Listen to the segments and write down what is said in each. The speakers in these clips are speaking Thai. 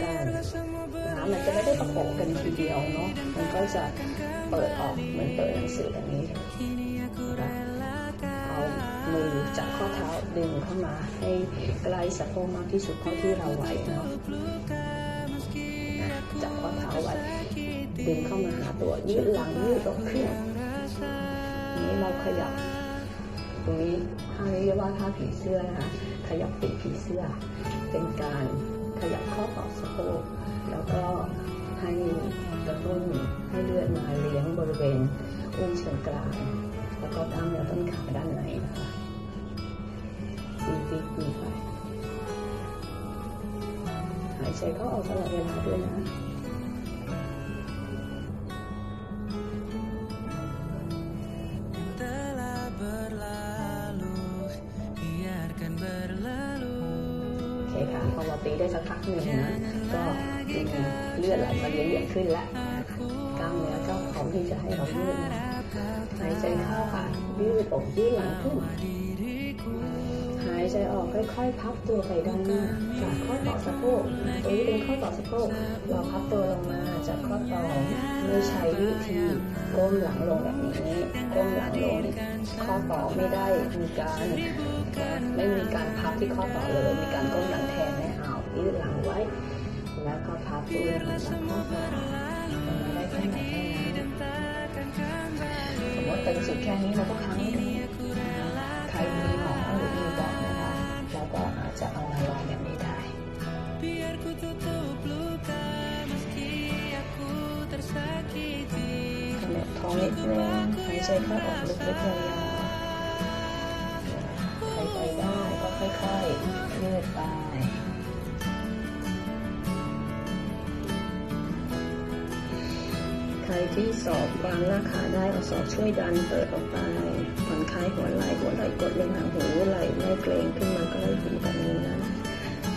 กันน้ำมันจะไม่ได้ประกบกันทีเดียวเนาะมันก็จะเปิดออกเหมือนเปิดหนังสืออย่างนี้เอามือจับข้อเท้าดึงเข้ามาให้ใกล้สะโพกมากที่สุดเท่าที่เราไหวเนาะจับข้อเท้าไว้ดึงเข้ามาหาตัวยืดหลังยืดอกขึ้นนี้เราขยับตรงนี้ท่านี้เรียกว่าท่าผีเสื้อนะคะขยับปีกผีเสื้อเป็นการ ขยับข้อต่อสะโพกแล้วก็ให้กระตุ้นให้เลือดมาเลี้ยงบริเวณอุ้งเชิงกรานแล้วก็กล้ามเนื้อต้นขาด้านในนะคะปีปีปีไปหายใจเข้าออกตลอดเวลาด้วยนะ telah berlalu biarkan berlalu โอเคค่ะพอเราตีได้สักพักหนึ่งนะก็มีเลือดไหลมาเลี้ยงๆขึ้นแล้วกล้ามเนื้อก็พร้อมที่จะให้เรายืดนหายใจเข้าค่ะยืดอกยืดหลังขึ้นายใจออกค่อยๆ พับตัวไปด้านหน้าจากข้อต่อสะโพกตรงนี้เป็นข้อต่อสะโพกเราพับตัวลงมาจากข้อต่อไม่ใช้วิธีก้มหลังลงแบบนี้ก้มหลังลงข้อต่อไม่ได้มีการ ไม่มีการพับที่ข้อต่อเลยมีการก้มหลังแทนไม่เอายืดหลังไว้ แล้วก็พับตัวลงมาจากข้อต่อมาได้แค่ไหนแค่นั้นสมมติตึงสุดแค่นี้เราก็ค้าง กำหนดท้องนิดนึงหายใจเข้าออกลึกๆยาวๆใครไปได้ก็ค่อยๆยืดไปใครที่สอบบางหน้าขาได้เอาศอกช่วยดันเปิดออกไปผ่อนคลายหัวไหล่หัวไหล่กดลงหางหูไหล่ไม่เกรงขึ้นมาก็เลยหูแบบนี้นะ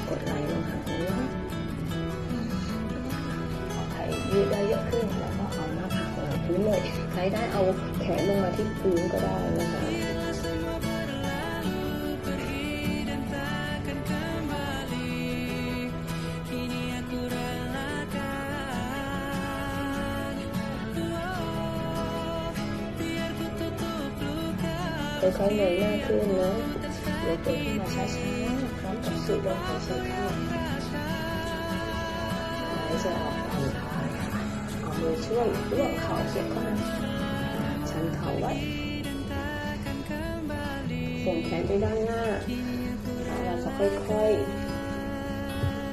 กดไหล่ลงหางหูใครยืดได้เยอะขึ้นแล้วก็ พื้นเลยใครได้เอาแขนลงมาที่พื้นก็ได้นะคะค่อยๆเงยหน้าขึ้นนะยกตัวขึ้นมาช้าๆพร้อมกับสูดลมหายใจเข้าหายใจออกผ่อนคลาย มือช่วยร่วบเข่าเสียบเข้ามาชันเข่าไว้ส่งแขนไปด้านหน้าแล้วเราจะค่อยๆ